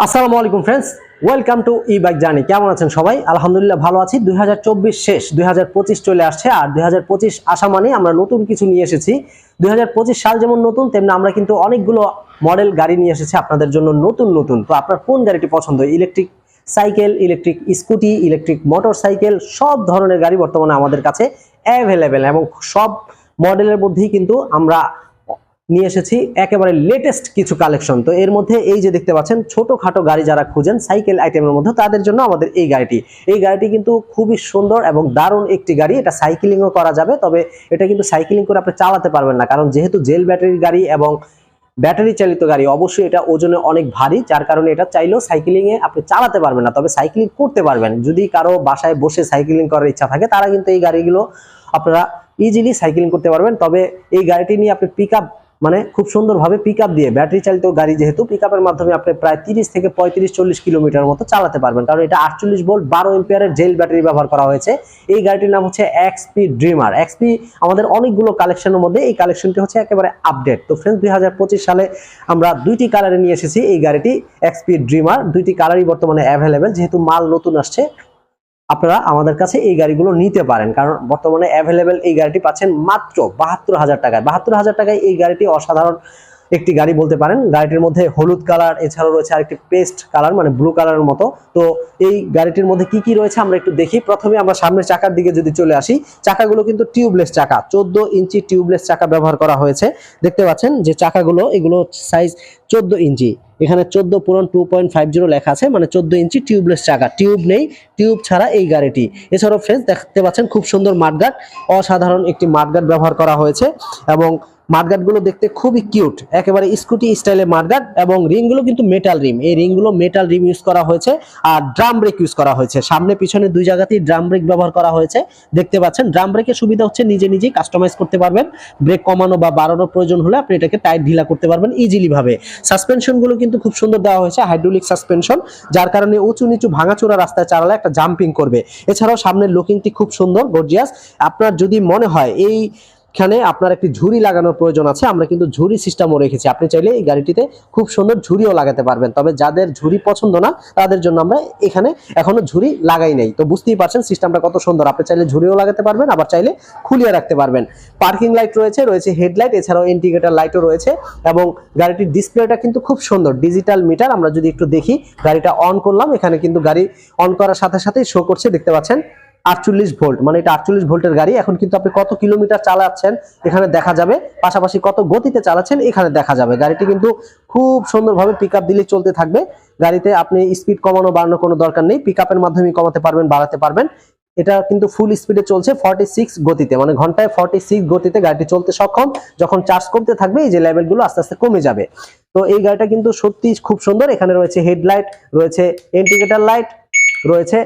আসসালামু আলাইকুম friends welcome to e bike journey কেমন আছেন সবাই? আলহামদুলিল্লাহ ভালো আছি। দুই শেষ দু হাজার পঁচিশ চলে আসছে আর দুই আসা মানে আমরা নতুন কিছু নিয়ে এসেছি। দুই সাল যেমন নতুন, তেমনি আমরা কিন্তু অনেকগুলো মডেল গাড়ি নিয়ে এসেছি আপনাদের জন্য নতুন নতুন। তো আপনার কোন গাড়িটি পছন্দ? Electric cycle electric scooty electric motor cycle সব ধরনের গাড়ি বর্তমানে আমাদের কাছে অ্যাভেলেবেল এবং সব মডেলের মধ্যেই কিন্তু আমরা নিয়ে এসেছি একেবারে লেটেস্ট কিছু কালেকশন তো এর মধ্যে এই যে দেখতে পাচ্ছেন, ছোটখাটো গাড়ি যারা খুঁজেন সাইকেল আইটেমের মধ্যে, তাদের জন্য আমাদের এই গাড়িটি। এই গাড়িটি কিন্তু খুবই সুন্দর এবং দারুণ একটি গাড়ি। এটা সাইকেলিংও করা যাবে, তবে এটা কিন্তু সাইকেলিং করে আপনি চালাতে পারবেন না, কারণ যেহেতু জেল ব্যাটারির গাড়ি এবং ব্যাটারি চালিত গাড়ি, অবশ্যই এটা ওজনে অনেক ভারী, যার কারণে এটা চাইলেও সাইকেলিংয়ে আপনি চালাতে পারবেন না, তবে সাইকেলিং করতে পারবেন। যদি কারও বাসায় বসে সাইকেলিং করার ইচ্ছা থাকে, তারা কিন্তু এই গাড়িগুলো আপনারা ইজিলি সাইকেলিং করতে পারবেন। তবে এই গাড়িটি নিয়ে আপনি পিক মানে খুব সুন্দরভাবে পিক দিয়ে ব্যাটারি চালিত গাড়ি যেহেতু পিক মাধ্যমে আপনি প্রায় তিরিশ থেকে পঁয়ত্রিশ, চল্লিশ কিলোমিটার মতো চালাতে পারবেন। কারণ এটা আটচল্লিশ ভোল্ট বারো এম্পিয়ারের জেল ব্যাটারি ব্যবহার করা হয়েছে। এই গাড়িটির নাম হচ্ছে এক্সপি ড্রিমার এক্সপি আমাদের অনেকগুলো কালেকশনের মধ্যে এই কালেকশনটি হচ্ছে একেবারে আপডেট তো ফ্রেন্ডস দুই হাজার পঁচিশ সালে আমরা দুইটি কালারে নিয়ে এসেছি এই গাড়িটি এক্সপি ড্রিমার দুইটি কালারই বর্তমানে অ্যাভেলেবেল যেহেতু মাল নতুন আসছে। আপনারা আমাদের কাছে এই গাড়িগুলো নিতে পারেন। কারণ বর্তমানে অ্যাভেলেবেল এই গাড়িটি পাচ্ছেন মাত্র বাহাত্তর হাজার টাকায়। বাহাত্তর হাজার টাকায় এই গাড়িটি অসাধারণ একটি গাড়ি বলতে পারেন। গাড়িটির মধ্যে হলুদ কালার, এছাড়াও রয়েছে আরেকটি পেস্ট কালার মানে ব্লু কালারের মতো। তো এই গাড়িটির মধ্যে কি কি রয়েছে আমরা একটু দেখি। প্রথমে আমরা সামনের চাকার দিকে যদি চলে আসি, চাকাগুলো কিন্তু টিউবলেস চাকা। চোদ্দ ইঞ্চি টিউবলেস চাকা ব্যবহার করা হয়েছে। দেখতে পাচ্ছেন যে চাকাগুলো, এগুলো সাইজ চোদ্দ ইঞ্চি। এখানে চোদ্দ পুরন টু পয়েন্ট ফাইভ জিরো লেখা আছে মানে চোদ্দ ইঞ্চি টিউবলেস চাকা। টিউব নেই টিউব ছাড়া এই গাড়িটি। এছাড়াও ফ্রেন্ডস দেখতে পাচ্ছেন খুব সুন্দর মাঠগাট অসাধারণ একটি মাঠগাট ব্যবহার করা হয়েছে এবং মাঠগাটগুলো দেখতে খুবই কিউট। একেবারে স্কুটি স্টাইলের মাঠগাট এবং রিংগুলো কিন্তু মেটাল রিম। এই রিংগুলো মেটাল রিম ইউজ করা হয়েছে আর ড্রাম ব্রেক ইউজ করা হয়েছে। সামনে পিছনে দুই জায়গাতেই ড্রাম ব্রেক ব্যবহার করা হয়েছে। দেখতে পাচ্ছেন ড্রাম ব্রেকের সুবিধা হচ্ছে নিজে নিজেই কাস্টমাইজ করতে পারবেন। ব্রেক কমানো বা বাড়ানোর প্রয়োজন হলে আপনি এটাকে টাইট ঢিলা করতে পারবেন ইজিলি ভাবে। সাসপেনশনগুলো কিন্তু খুব সুন্দর দেওয়া হয়েছে হাইড্রোলিক সাসপেনশন যার কারণে উঁচু নিচু ভাঙাচোরা রাস্তায় চালালে একটা জাম্পিং করবে। এছাড়াও সামনের লুকিংটি খুব সুন্দর গর্জিয়াস আপনার যদি মনে হয় এই এখানে আপনার একটি ঝুড়ি লাগানোর প্রয়োজন আছে, আমরা কিন্তু ঝুড়ি সিস্টেমও রেখেছি। আপনি চাইলে এই গাড়িটিতে খুব সুন্দর ঝুড়িও লাগাতে পারবেন, তবে যাদের ঝুড়ি পছন্দ না, তাদের জন্য আমরা এখানে এখনও ঝুড়ি লাগাই নাই। তো বুঝতেই পারছেন সিস্টেমটা কত সুন্দর, আপনি চাইলে ঝুড়িও লাগাতে পারবেন, আবার চাইলে খুলিয়ে রাখতে পারবেন। পার্কিং লাইট রয়েছে রয়েছে হেডলাইট এছাড়াও ইন্ডিকেটর লাইটও রয়েছে, এবং গাড়িটির ডিসপ্লেটা কিন্তু খুব সুন্দর। ডিজিটাল মিটার আমরা যদি একটু দেখি, গাড়িটা অন করলাম, এখানে কিন্তু গাড়ি অন করার সাথে সাথেই শো করছে, দেখতে পাচ্ছেন? আটচল্লিশ ভোল্ট মানে এটা আটচল্লিশ ভোল্টের গাড়ি। এখন কিন্তু আপনি কত কিলোমিটার চালাচ্ছেন এখানে দেখা যাবে। পাশাপাশি কত গতিতে চালাচ্ছেন এখানে দেখা যাবে। গাড়িটি কিন্তু খুব সুন্দরভাবে পিক আপ দিলে চলতে থাকবে। গাড়িতে আপনি স্পিড কমানো, বাড়ানোর কোনো দরকার নেই। পিক আপের মাধ্যমে কমাতে পারবেন, বাড়াতে পারবেন। এটা কিন্তু ফুল স্পিডে চলছে ফর্টি সিক্স গতিতে। মানে ঘন্টায় ফর্টি সিক্স গতিতে গাড়িটি চলতে সক্ষম। যখন চার্জ করতে থাকবে, এই যে লেভেলগুলো আস্তে আস্তে কমে যাবে। তো এই গাড়িটা কিন্তু সত্যি খুব সুন্দর। এখানে রয়েছে হেডলাইট রয়েছে ইন্ডিকেটর লাইট রয়েছে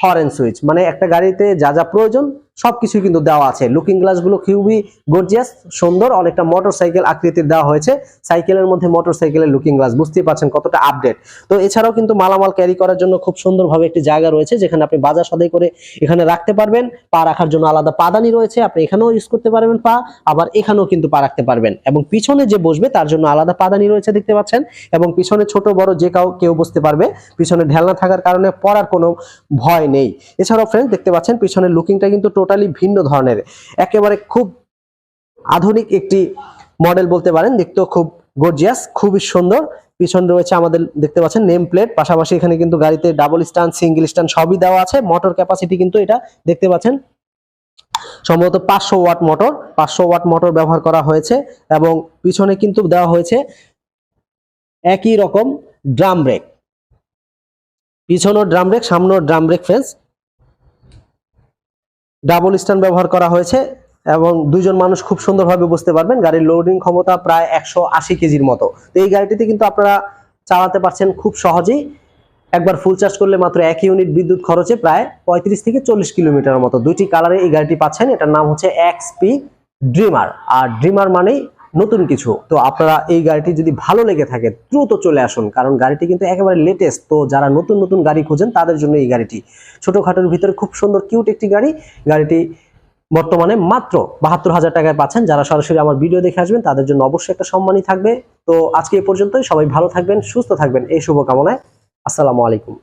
হরেন সুইচ মানে একটা গাড়িতে যা যা প্রয়োজন সবকিছু কিন্তু দেওয়া আছে। লুকিং গ্লাসগুলো খুবই গর্জিয়াস সুন্দর, অনেকটা মোটর সাইকেল আকৃতির দেওয়া হয়েছে। সাইকেলের মধ্যে মোটর সাইকেলের লুকিং গ্লাস বুঝতেই পারছেন কতটা আপডেট তো এছাড়াও কিন্তু মালামাল ক্যারি করার জন্য খুব সুন্দরভাবে একটি জায়গা রয়েছে, যেখানে আপনি বাজার সদাই করে এখানে রাখতে পারবেন। পা রাখার জন্য আলাদা পাদানি রয়েছে, আপনি এখানেও ইউজ করতে পারবেন পা, আবার এখানেও কিন্তু পা রাখতে পারবেন। এবং পিছনে যে বসবে, তার জন্য আলাদা পাদানি রয়েছে দেখতে পাচ্ছেন। এবং পিছনে ছোট, বড় যে কাউ কেউ বসতে পারবে, পিছনে ঢেলনা থাকার কারণে পড়ার কোনো ভয় নেই। এছাড়াও ফ্রেন্ড দেখতে পাচ্ছেন, পিছনের লুকিংটা কিন্তু টোটালি ভিন্ন ধরনের, একেবারে খুব আধুনিক একটি মডেল বলতে পারেন, দেখতেও খুব গর্জিয়াস খুবই সুন্দর। পিছনে রয়েছে আমাদের, দেখতে পাচ্ছেন নেম প্লেট পাশাপাশি এখানে কিন্তু গাড়িতে ডাবল স্ট্যান্ড সিঙ্গেল স্ট্যান্ড সবই দেওয়া আছে। মোটর ক্যাপাসিটি কিন্তু এটা, দেখতে পাচ্ছেন, সম্ভবত পাঁচশো ওয়াট মোটর পাঁচশো ওয়াট মোটর ব্যবহার করা হয়েছে এবং পিছনে কিন্তু দেওয়া হয়েছে একই রকম ড্রাম ব্রেক পিছনেও ড্রাম ব্রেক সামনেও ড্রাম ব্রেক ফ্রেন্স ডাবল স্ট্যান্ড ব্যবহার করা হয়েছে এবং দুজন মানুষ খুব সুন্দরভাবে বুঝতে পারবেন গাড়ির লোডিং ক্ষমতা প্রায় একশো আশি কেজির মতো। তো এই গাড়িটিতে কিন্তু আপনারা চালাতে পারছেন খুব সহজেই। একবার ফুল চার্জ করলে মাত্র এক ইউনিট বিদ্যুৎ খরচে প্রায় পঁয়ত্রিশ থেকে চল্লিশ কিলোমিটার মতো। দুইটি কালারে এই গাড়িটি পাচ্ছেন। এটার নাম হচ্ছে এক্সপি ড্রিমার আর ড্রিমার মানেই নতুন কিছু। তো আপনারা এই গাড়িটি যদি ভালো লেগে থাকে, দ্রুত চলে আসুন, কারণ গাড়িটি কিন্তু একেবারে লেটেস্ট তো যারা নতুন নতুন গাড়ি খোঁজেন, তাদের জন্য এই গাড়িটি। ছোটখাটোর ভিতরে খুব সুন্দর কিউট একটি গাড়ি। গাড়িটি বর্তমানে মাত্র বাহাত্তর হাজার টাকায় পাচ্ছেন। যারা সরাসরি আমার ভিডিও দেখে আসবেন, তাদের জন্য অবশ্যই একটা সম্মানই থাকবে। তো আজকে এ পর্যন্তই। সবাই ভালো থাকবেন, সুস্থ থাকবেন। এই শুভকামনায়। আসসালামু আলাইকুম।